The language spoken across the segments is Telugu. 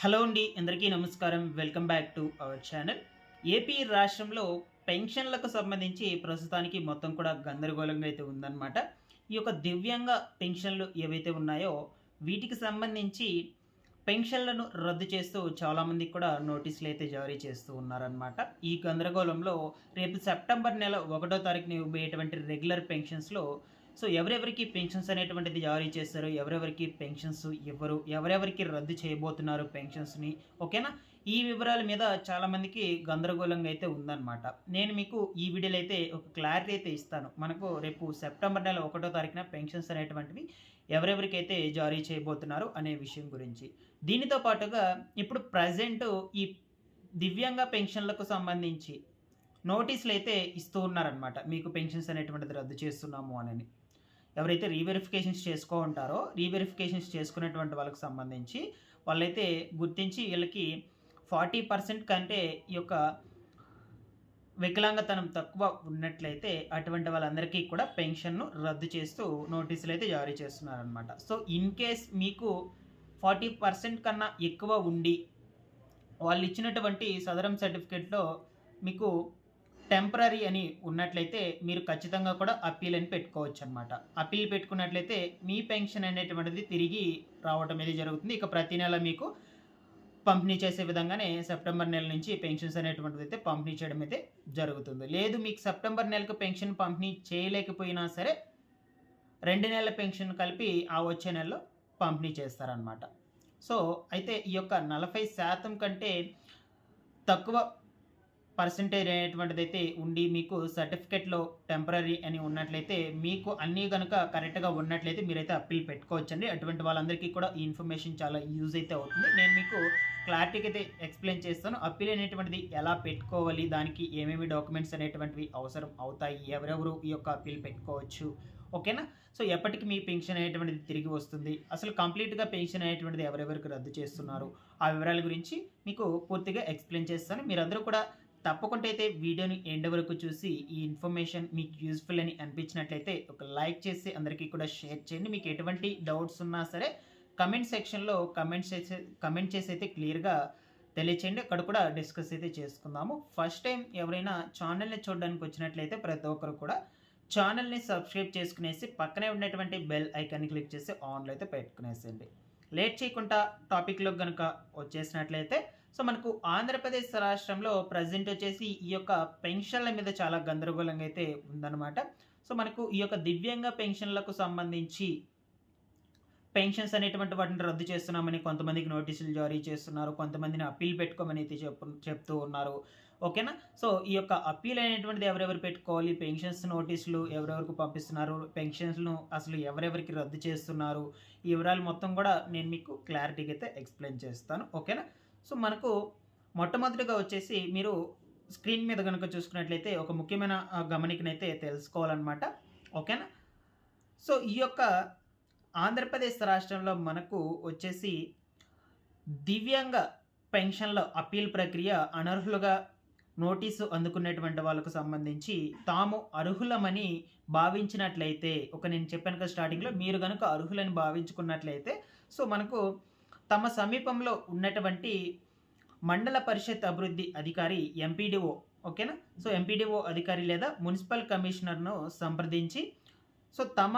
హలో అండి అందరికీ నమస్కారం. Welcome back to our channel. AP రాష్ట్రంలో పెన్షన్లకు సంబంధించి ప్రస్తుతానికి మొత్తం కూడా గందరగోళంగా అయితే ఉందన్నమాట. ఈ యొక్క దివ్యాంగ పెన్షన్లు ఏవైతే ఉన్నాయో వీటికి సంబంధించి పెన్షన్లను రద్దు చేస్తూ చాలామందికి కూడా నోటీసులు అయితే జారీ చేస్తూ ఉన్నారనమాట ఈ గందరగోళంలో రేపు సెప్టెంబర్ నెల ఒకటో తారీఖున ఇవ్వబోయేటువంటి రెగ్యులర్ పెన్షన్స్లో సో ఎవరెవరికి పెన్షన్స్ అనేటువంటిది జారీ చేస్తారు ఎవరెవరికి పెన్షన్స్ ఇవ్వరు ఎవరెవరికి రద్దు చేయబోతున్నారు పెన్షన్స్ని ఓకేనా? ఈ వివరాల మీద చాలామందికి గందరగోళంగా అయితే ఉందన్నమాట. నేను మీకు ఈ వీడియోలో అయితే ఒక క్లారిటీ అయితే ఇస్తాను. మనకు రేపు సెప్టెంబర్ నెల ఒకటో తారీఖున పెన్షన్స్ అనేటువంటివి ఎవరెవరికైతే జారీ చేయబోతున్నారు అనే విషయం గురించి. దీనితో పాటుగా ఇప్పుడు ప్రజెంట్ ఈ దివ్యాంగ పెన్షన్లకు సంబంధించి నోటీసులు అయితే ఇస్తూ ఉన్నారనమాట మీకు పెన్షన్స్ అనేటువంటిది రద్దు చేస్తున్నాము అని. ఎవరైతే రీవెరిఫికేషన్స్ చేసుకో ఉంటారో రీవెరిఫికేషన్స్ చేసుకునేటువంటి వాళ్ళకి సంబంధించి వాళ్ళైతే గుర్తించి వీళ్ళకి ఫార్టీ పర్సెంట్ కంటే ఈ యొక్క వికలాంగతనం తక్కువ ఉన్నట్లయితే అటువంటి వాళ్ళందరికీ కూడా పెన్షన్ను రద్దు చేస్తూ నోటీసులు అయితే జారీ చేస్తున్నారనమాట సో ఇన్ కేస్ మీకు ఫార్టీ పర్సెంట్ కన్నా ఎక్కువ ఉండి వాళ్ళు ఇచ్చినటువంటి సదరం సర్టిఫికేట్లో మీకు టెంపరీ అని ఉన్నట్లయితే మీరు ఖచ్చితంగా కూడా అప్పీల్ అని పెట్టుకోవచ్చు అనమాట అప్పీల్ పెట్టుకున్నట్లయితే మీ పెన్షన్ అనేటువంటిది తిరిగి రావడం అనేది జరుగుతుంది. ఇక ప్రతి నెల మీకు పంపిణీ చేసే విధంగానే సెప్టెంబర్ నెల నుంచి పెన్షన్స్ అనేటువంటిది అయితే పంపిణీ చేయడం అయితే జరుగుతుంది. లేదు మీకు సెప్టెంబర్ నెలకు పెన్షన్ పంపిణీ చేయలేకపోయినా సరే రెండు నెలల పెన్షన్ కలిపి ఆ వచ్చే నెలలో పంపిణీ చేస్తారనమాట సో అయితే ఈ యొక్క నలభై శాతం కంటే తక్కువ పర్సంటేజ్ అనేటువంటిది అయితే ఉండి మీకు సర్టిఫికెట్లో టెంపరీ అని ఉన్నట్లయితే మీకు అన్నీ కనుక కరెక్ట్గా ఉన్నట్లయితే మీరైతే అప్పీల్ పెట్టుకోవచ్చండి. అటువంటి వాళ్ళందరికీ కూడా ఈ ఇన్ఫర్మేషన్ చాలా యూజ్ అయితే అవుతుంది. నేను మీకు క్లారిటీకి అయితే ఎక్స్ప్లెయిన్ చేస్తాను. అప్పీల్ అనేటువంటిది ఎలా పెట్టుకోవాలి? దానికి ఏమేమి డాక్యుమెంట్స్ అనేటువంటివి అవసరం అవుతాయి? ఎవరెవరు ఈ యొక్క అప్పీల్ పెట్టుకోవచ్చు? ఓకేనా? సో ఎప్పటికి మీ పెన్షన్ అనేటువంటిది తిరిగి వస్తుంది? అసలు కంప్లీట్గా పెన్షన్ అనేటువంటిది ఎవరెవరికి రద్దు చేస్తున్నారు? ఆ వివరాల గురించి మీకు పూర్తిగా ఎక్స్ప్లెయిన్ చేస్తాను. మీరందరూ కూడా తప్పకుండా అయితే వీడియోని ఎండ్ వరకు చూసి ఈ ఇన్ఫర్మేషన్ మీకు యూస్ఫుల్ అని అనిపించినట్లయితే ఒక లైక్ చేసి అందరికీ కూడా షేర్ చేయండి. మీకు ఎటువంటి డౌట్స్ ఉన్నా సరే కమెంట్ సెక్షన్లో కమెంట్స్ చేసే కమెంట్ చేసి అయితే క్లియర్గా తెలియచేయండి. అక్కడ కూడా డిస్కస్ అయితే చేసుకుందాము. ఫస్ట్ టైం ఎవరైనా ఛానల్ని చూడడానికి వచ్చినట్లయితే ప్రతి ఒక్కరు కూడా ఛానల్ని సబ్స్క్రైబ్ చేసుకునేసి పక్కనే ఉన్నటువంటి బెల్ ఐకాన్ని క్లిక్ చేసి ఆన్లో అయితే పెట్టుకునేసేయండి. లేట్ చేయకుండా టాపిక్లో కనుక వచ్చేసినట్లయితే సో మనకు ఆంధ్రప్రదేశ్ రాష్ట్రంలో ప్రజెంట్ వచ్చేసి ఈ యొక్క పెన్షన్ల మీద చాలా గందరగోళంగా అయితే ఉందన్నమాట. సో మనకు ఈ యొక్క దివ్యాంగ పెన్షన్లకు సంబంధించి పెన్షన్స్ అనేటువంటి వాటిని రద్దు చేస్తున్నామని కొంతమందికి నోటీసులు జారీ చేస్తున్నారు. కొంతమందిని అప్పీల్ పెట్టుకోమని అయితే చెప్పు చెప్తూ ఉన్నారు. ఓకేనా? సో ఈ యొక్క అప్పీల్ అనేటువంటిది ఎవరెవరు పెట్టుకోవాలి? పెన్షన్స్ నోటీసులు ఎవరెవరికి పంపిస్తున్నారు? పెన్షన్స్ను అసలు ఎవరెవరికి రద్దు చేస్తున్నారు? ఈ వివరాలు మొత్తం కూడా నేను మీకు క్లారిటీగా అయితే ఎక్స్ప్లెయిన్ చేస్తాను. ఓకేనా? సో మనకు మొట్టమొదటిగా వచ్చేసి మీరు స్క్రీన్ మీద కనుక చూసుకున్నట్లయితే ఒక ముఖ్యమైన గమనికనైతే తెలుసుకోవాలన్నమాట. ఓకేనా? సో ఈ యొక్క ఆంధ్రప్రదేశ్ రాష్ట్రంలో మనకు వచ్చేసి దివ్యాంగ పెన్షన్ల అప్పీల్ ప్రక్రియ అనర్హులుగా నోటీసు అందుకునేటువంటి వాళ్ళకు సంబంధించి తాము అర్హులమని భావించినట్లయితే ఒక నేను చెప్పాను కదా స్టార్టింగ్లో మీరు కనుక అర్హులని భావించుకున్నట్లయితే సో మనకు తమ సమీపంలో ఉన్నటువంటి మండల పరిషత్ అభివృద్ధి అధికారి ఎంపీడీఓ ఓకేనా? సో ఎంపీడీఓ అధికారి లేదా మున్సిపల్ కమిషనర్ను సంప్రదించి సో తమ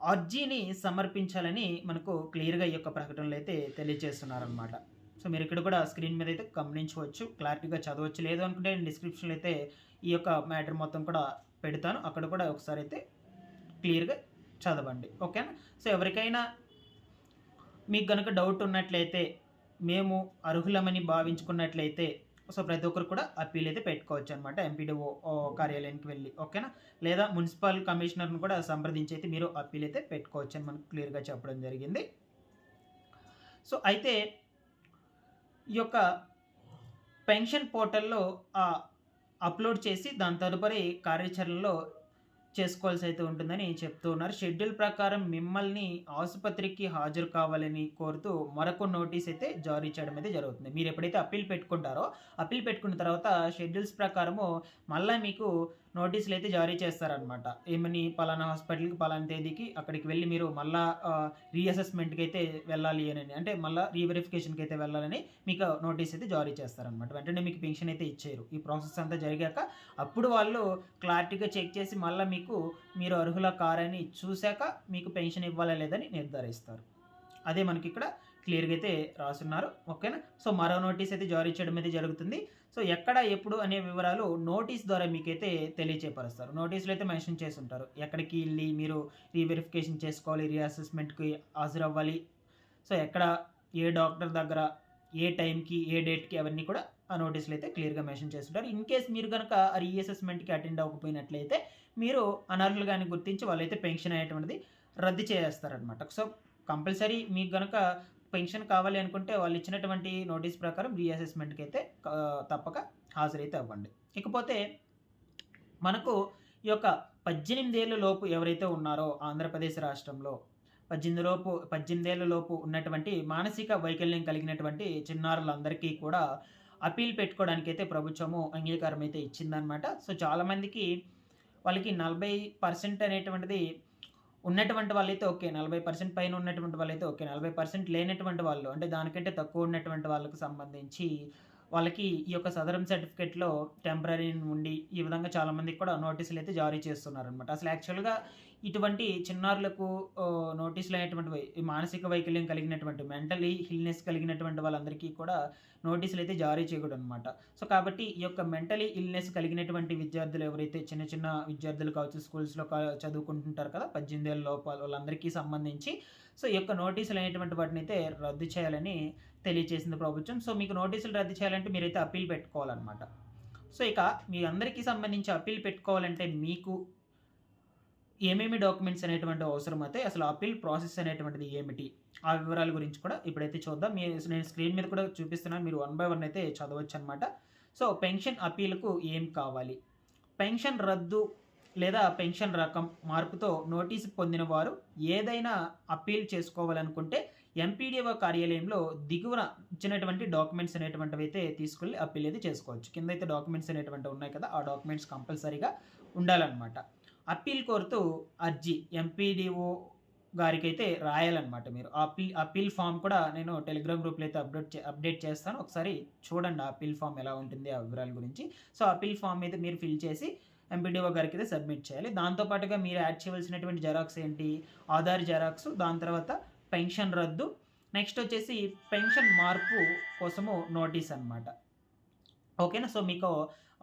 అర్జీని సమర్పించాలని మనకు క్లియర్గా ఈ యొక్క ప్రకటనలు అయితే తెలియజేస్తున్నారనమాట సో మీరు ఇక్కడ కూడా స్క్రీన్ మీద అయితే గమనించవచ్చు. క్లారిటీగా చదవచ్చు. లేదు అనుకుంటే నేను డిస్క్రిప్షన్లో అయితే ఈ యొక్క మ్యాటర్ మొత్తం కూడా పెడతాను. అక్కడ కూడా ఒకసారి అయితే క్లియర్గా చదవండి. ఓకేనా? సో ఎవరికైనా మీకు కనుక డౌట్ ఉన్నట్లయితే మేము అర్హులమని భావించుకున్నట్లయితే సో ప్రతి ఒక్కరు కూడా అప్పీల్ అయితే పెట్టుకోవచ్చు అనమాట ఎంపీడీఓ కార్యాలయానికి వెళ్ళి ఓకేనా? లేదా మున్సిపల్ కమిషనర్ను కూడా సంప్రదించి అయితే మీరు అప్పీల్ అయితే పెట్టుకోవచ్చు అని మనకు క్లియర్గా చెప్పడం జరిగింది. సో అయితే ఈ యొక్క పెన్షన్ పోర్టల్లో అప్లోడ్ చేసి దాని తదుపరి కార్యాచరణలో చేసుకోవాల్సి అయితే ఉంటుందని చెప్తూ ఉన్నారు. షెడ్యూల్ ప్రకారం మిమ్మల్ని ఆసుపత్రికి హాజరు కావాలని కోరుతూ మరొక నోటీస్ అయితే జారీ చేయడం అయితే జరుగుతుంది. మీరు ఎప్పుడైతే అప్పీల్ పెట్టుకుంటారో అప్పీల్ పెట్టుకున్న తర్వాత షెడ్యూల్స్ ప్రకారము మళ్ళీ మీకు నోటీసులు అయితే జారీ చేస్తారనమాట ఏమని పలానా హాస్పిటల్కి పలానా తేదీకి అక్కడికి వెళ్ళి మీరు మళ్ళా రీఅసెస్మెంట్కి అయితే వెళ్ళాలి అని అంటే మళ్ళీ రీవెరిఫికేషన్కి అయితే వెళ్ళాలని మీకు నోటీస్ అయితే జారీ చేస్తారనమాట వెంటనే మీకు పెన్షన్ అయితే ఇచ్చారు ఈ ప్రాసెస్ అంతా జరిగాక అప్పుడు వాళ్ళు క్లారిటీగా చెక్ చేసి మళ్ళీ మీకు మీరు అర్హుల కారని చూశాక మీకు పెన్షన్ ఇవ్వాలా లేదని నిర్ధారిస్తారు. అదే మనకి ఇక్కడ క్లియర్గా అయితే రాసున్నారు. ఓకేనా? సో మరో నోటీస్ అయితే జారీ చేయడం అయితే జరుగుతుంది. సో ఎక్కడ ఎప్పుడు అనే వివరాలు నోటీస్ ద్వారా మీకైతే తెలియచేపరుస్తారు. నోటీసులు అయితే మెన్షన్ చేసి ఉంటారు ఎక్కడికి వెళ్ళి మీరు రీవెరిఫికేషన్ చేసుకోవాలి రీఅసెస్మెంట్కి హాజరవ్వాలి. సో ఎక్కడ ఏ డాక్టర్ దగ్గర ఏ టైంకి ఏ డేట్కి అవన్నీ కూడా ఆ నోటీసులు అయితే క్లియర్గా మెన్షన్ చేస్తుంటారు. ఇన్ కేస్ మీరు కనుక ఆ రీఅసెస్మెంట్కి అటెండ్ అవ్వకపోయినట్లయితే మీరు అనర్హులు కానీ గుర్తించి వాళ్ళైతే పెన్షన్ అయ్యేటువంటిది రద్దు చేస్తారనమాట సో కంపల్సరీ మీకు కనుక పెన్షన్ కావాలి అనుకుంటే వాళ్ళు ఇచ్చినటువంటి నోటీస్ ప్రకారం రీఅసెస్మెంట్కి అయితే తప్పక హాజరైతే అవ్వండి. ఇకపోతే మనకు ఈ యొక్క పద్దెనిమిదేళ్ళ లోపు ఎవరైతే ఉన్నారో ఆంధ్రప్రదేశ్ రాష్ట్రంలో పద్దెనిమిది లోపు పద్దెనిమిదేళ్ళ లోపు ఉన్నటువంటి మానసిక వైకల్యం కలిగినటువంటి చిన్నారులందరికీ కూడా అపీల్ పెట్టుకోవడానికి అయితే ప్రభుత్వము అంగీకారం అయితే ఇచ్చిందనమాట సో చాలామందికి వాళ్ళకి నలభై పర్సెంట్ అనేటువంటిది ఉన్నటువంటి వాళ్ళైతే ఓకే నలభై పర్సెంట్ పైన ఉన్నటువంటి వాళ్ళైతే ఓకే నలభై పర్సెంట్ లేనటువంటి వాళ్ళు అంటే దానికంటే తక్కువ ఉన్నటువంటి వాళ్ళకు సంబంధించి వాళ్ళకి ఈ యొక్క సదరం సర్టిఫికేట్లో టెంపరీ ఉండి ఈ విధంగా చాలామందికి కూడా నోటీసులు అయితే జారీ చేస్తున్నారనమాట అసలు యాక్చువల్గా ఇటువంటి చిన్నారులకు నోటీసులు అయినటువంటి మానసిక వైకల్యం కలిగినటువంటి మెంటలీ హిల్నెస్ కలిగినటువంటి వాళ్ళందరికీ కూడా నోటీసులు అయితే జారీ చేయకూడదు అనమాట సో కాబట్టి ఈ యొక్క మెంటలీ ఇల్నెస్ కలిగినటువంటి విద్యార్థులు ఎవరైతే చిన్న చిన్న విద్యార్థులు కావచ్చు స్కూల్స్లో కా- చదువుకుంటుంటారు కదా పద్దెనిమిది ఏళ్ళ లోపల వాళ్ళందరికీ సంబంధించి సో ఈ యొక్క నోటీసులు అనేటువంటి వాటిని అయితే రద్దు చేయాలని తెలియజేసింది ప్రభుత్వం. సో మీకు నోటీసులు రద్దు చేయాలంటే మీరైతే అప్పీల్ పెట్టుకోవాలన్నమాట. సో ఇక మీ అందరికీ సంబంధించి అప్పీల్ పెట్టుకోవాలంటే మీకు ఏమేమి డాక్యుమెంట్స్ అనేటువంటి అవసరం అయితే అసలు అప్పీల్ ప్రాసెస్ అనేటువంటిది ఏమిటి? ఆ వివరాల గురించి కూడా ఇప్పుడైతే చూద్దాం. మీ నేను స్క్రీన్ మీద కూడా చూపిస్తున్నాను. మీరు వన్ బై వన్ అయితే చదవచ్చు అనమాట సో పెన్షన్ అప్పీల్కు ఏం కావాలి? పెన్షన్ రద్దు లేదా పెన్షన్ రకం మార్పుతో నోటీసు పొందిన వారు ఏదైనా అప్పీల్ చేసుకోవాలనుకుంటే ఎంపీడీఓ కార్యాలయంలో దిగువన ఇచ్చినటువంటి డాక్యుమెంట్స్ అనేటువంటివి అయితే తీసుకెళ్ళి అప్పీల్ అయితే చేసుకోవచ్చు. కింద అయితే డాక్యుమెంట్స్ అనేటువంటివి ఉన్నాయి కదా ఆ డాక్యుమెంట్స్ కంపల్సరీగా ఉండాలన్నమాట. అప్పీల్ కోరుతూ అర్జీ ఎంపీడీఓ గారికి అయితే రాయాలన్నమాట మీరు. అప్పీల్ అప్పీల్ ఫామ్ కూడా నేను టెలిగ్రామ్ గ్రూప్లో అయితే అప్డేట్ చే అప్డేట్ చేస్తాను. ఒకసారి చూడండి ఆ అప్పీల్ ఫామ్ ఎలా ఉంటుంది ఆ వివరాల గురించి. సో అప్పీల్ ఫామ్ అయితే మీరు ఫిల్ చేసి ఎంపీడీఓ గారికి అయితే సబ్మిట్ చేయాలి. దాంతోపాటుగా మీరు యాడ్ చేయవలసినటువంటి జెరాక్స్ ఏంటి ఆధార్ జెరాక్స్ దాని తర్వాత పెన్షన్ రద్దు. నెక్స్ట్ వచ్చేసి పెన్షన్ మార్పు కోసము నోటీస్ అన్నమాట. ఓకేనా? సో మీకు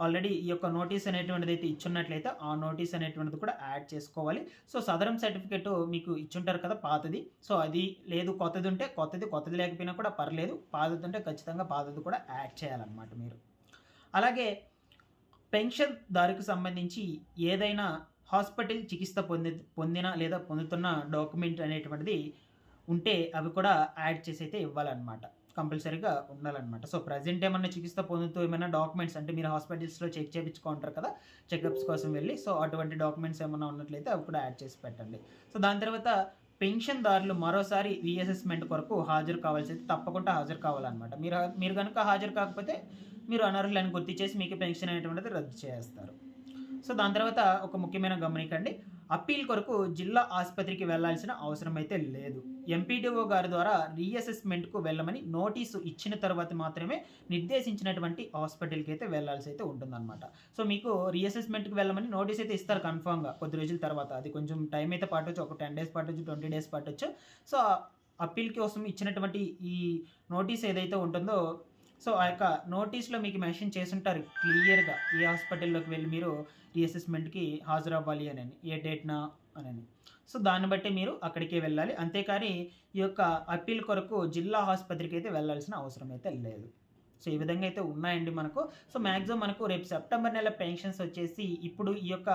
ఆల్రెడీ ఈ యొక్క నోటీస్ అనేటువంటిది అయితే ఇచ్చున్నట్లయితే ఆ నోటీస్ అనేటువంటిది కూడా యాడ్ చేసుకోవాలి. సో సదరం సర్టిఫికేట్ మీకు ఇచ్చుంటారు కదా పాతది. సో అది లేదు కొత్తది ఉంటే కొత్తది కొత్తది లేకపోయినా కూడా పర్లేదు. పాతది ఉంటే ఖచ్చితంగా పాతది కూడా యాడ్ చేయాలన్నమాట మీరు. అలాగే పెన్షన్ దారికి సంబంధించి ఏదైనా హాస్పిటల్ చికిత్స పొంది పొందిన లేదా పొందుతున్న డాక్యుమెంట్ అనేటువంటిది ఉంటే అవి కూడా యాడ్ చేసి అయితే ఇవ్వాలన్నమాట. కంపల్సరీగా ఉండాలన్నమాట. సో ప్రజెంట్ ఏమన్నా చికిత్స పొందుతూ ఏమైనా డాక్యుమెంట్స్ అంటే మీరు హాస్పిటల్స్లో చెక్ చేయించుకుంటారు కదా చెకప్స్ కోసం వెళ్ళి సో అటువంటి డాక్యుమెంట్స్ ఏమైనా ఉన్నట్లయితే అవి కూడా యాడ్ చేసి పెట్టండి. సో దాని తర్వాత పెన్షన్దారులు మరోసారి రీఅసెస్మెంట్ కొరకు హాజరు కావాల్సి అయితే తప్పకుండా హాజరు కావాలన్నమాట. మీరు మీరు కనుక హాజరు కాకపోతే మీరు అనర్హులను గుర్తించేసి మీకు పెన్షన్ అనేటువంటిది రద్దు చేస్తారు. సో దాని తర్వాత ఒక ముఖ్యమైన గమనికండి అప్పీల్ కొరకు జిల్లా ఆసుపత్రికి వెళ్ళాల్సిన అవసరం అయితే లేదు. ఎంపీడీఓ గారి ద్వారా రీఅసెస్మెంట్కు వెళ్ళమని నోటీసు ఇచ్చిన తర్వాత మాత్రమే నిర్దేశించినటువంటి హాస్పిటల్కి అయితే వెళ్ళాల్సి అయితే ఉంటుందన్నమాట. సో మీకు రీఅసెస్మెంట్కి వెళ్ళమని నోటీస్ అయితే ఇస్తారు కన్ఫామ్గా కొద్ది రోజుల తర్వాత. అది కొంచెం టైం అయితే పట్టొచ్చు ఒక టెన్ డేస్ పట్టొచ్చు ట్వంటీ డేస్ పట్టొచ్చు. సో అప్పీల్ కోసం ఇచ్చినటువంటి ఈ నోటీస్ ఏదైతే ఉంటుందో సో ఆ యొక్క నోటీస్లో మీకు మెన్షన్ చేసుంటారు క్లియర్గా ఏ హాస్పిటల్లోకి వెళ్ళి మీరు రీఅసెస్మెంట్కి హాజరవ్వాలి అని ఏ డేట్నా అని సో దాన్ని బట్టి మీరు అక్కడికే వెళ్ళాలి. అంతేకాని ఈ యొక్క అప్పీల్ కొరకు జిల్లా ఆసుపత్రికి అయితే వెళ్ళాల్సిన అవసరం అయితే లేదు. సో ఈ విధంగా అయితే ఉన్నాయండి మనకు. సో మ్యాక్సిమం మనకు రేపు సెప్టెంబర్ నెల పెన్షన్స్ వచ్చేసి ఇప్పుడు ఈ యొక్క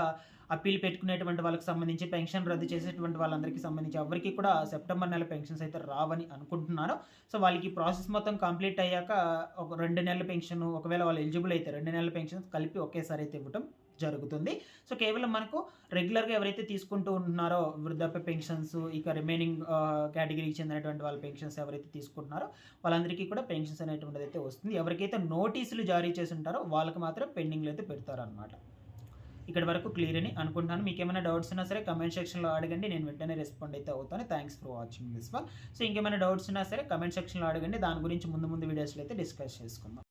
అప్పీల్ పెట్టుకునేటువంటి వాళ్ళకి సంబంధించి పెన్షన్ రద్దు చేసేటువంటి వాళ్ళందరికీ సంబంధించి ఎవరికి కూడా సెప్టెంబర్ నెల పెన్షన్స్ అయితే రావని అనుకుంటున్నారో సో వాళ్ళకి ప్రాసెస్ మొత్తం కంప్లీట్ అయ్యాక ఒక రెండు నెలల పెన్షన్ ఒకవేళ వాళ్ళు ఎలిజిబుల్ అయితే రెండు నెలల పెన్షన్ కలిపి ఒకేసారి అయితే ఇవ్వటం జరుగుతుంది. సో కేవలం మనకు రెగ్యులర్గా ఎవరైతే తీసుకుంటూ ఉంటున్నారో వృద్ధాప్య పెన్షన్స్ ఇక రిమైనింగ్ కేటగిరీకి చెందినటువంటి వాళ్ళ పెన్షన్స్ ఎవరైతే తీసుకుంటున్నారో వాళ్ళందరికీ కూడా పెన్షన్స్ అనేటువంటిది అయితే వస్తుంది. ఎవరికైతే నోటీసులు జారీ చేసి ఉంటారో వాళ్ళకి మాత్రం పెండింగ్లో అయితే పెడతారనమాట ఇక్కడ వరకు క్లియర్ అని అనుకుంటున్నాను. మీకు ఏమైనా డౌట్స్ ఉన్నా సరే కమెంట్ సెక్షన్లో అడగండి. నేను వెంటనే రెస్పాండ్ అయితే అవుతాను. Thanks for watching this one so ఇంకేమైనా డౌట్స్ ఉన్నా సరే కమెంట్ సెక్షన్లో అడగండి. దాని గురించి ముందు ముందు వీడియోస్లో అయితే డిస్కస్ చేసుకుందాం.